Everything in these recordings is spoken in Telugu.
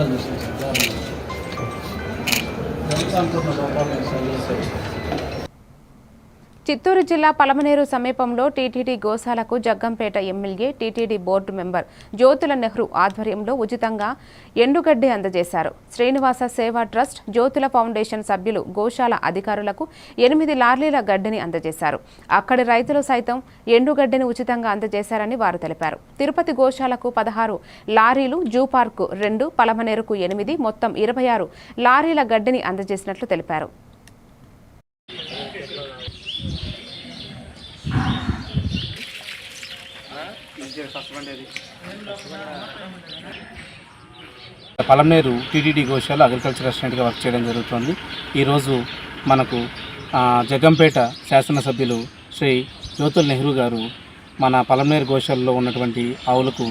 ప్రభుత్వాలు చేసిన సంచారం జనసంపూర్ణ చిత్తూరు జిల్లా పలమనేరు సమీపంలో టీటీడీ గోశాలకు Jaggampeta MLA TTD board member Jyothula Nehru ఆధ్వర్యంలో ఉచితంగా ఎండుగడ్డి అందజేశారు. శ్రీనివాస సేవా ట్రస్ట్ జ్యోతుల ఫౌండేషన్ సభ్యులు గోశాల అధికారులకు ఎనిమిది లారీల గడ్డిని అందజేశారు. అక్కడి రైతులు సైతం ఎండుగడ్డిని ఉచితంగా అందజేశారని వారు తెలిపారు. తిరుపతి గోశాలకు పదహారు లారీలు జూ పార్కు రెండు పలమనేరుకు ఎనిమిది మొత్తం ఇరవై ఆరు లారీల గడ్డిని అందజేసినట్లు తెలిపారు. పలంనేరు టీటీడీ గోశాల అగ్రికల్చర్ అసిస్టెంట్గా వర్క్ చేయడం జరుగుతుంది. ఈరోజు మనకు ఆ, జగ్గంపేట శాసనసభ్యులు శ్రీ జ్యోతుల్ నెహ్రూ గారు మన పలంనేరు గోశాలలో ఉన్నటువంటి ఆవులకు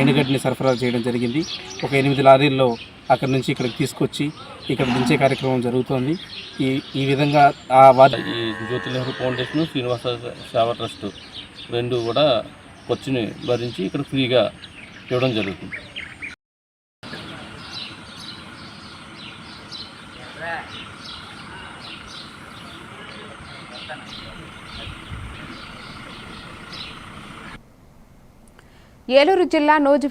ఎండుగడ్డిని సరఫరా చేయడం జరిగింది. ఒక ఎనిమిది లారీల్లో అక్కడి నుంచి ఇక్కడికి తీసుకొచ్చి ఇక్కడ దించే కార్యక్రమం జరుగుతోంది. ఈ ఈ విధంగా ఆ వారి ఈ జ్యోతి నెహ్రూ ఫౌండేషన్ శ్రీనివాస సేవా ట్రస్ట్ రెండు కూడా ఖర్చుని భరించి ఇక్కడ ఫ్రీగా ఇవ్వడం జరుగుతుంది. ఏలూరు జిల్లా నోజు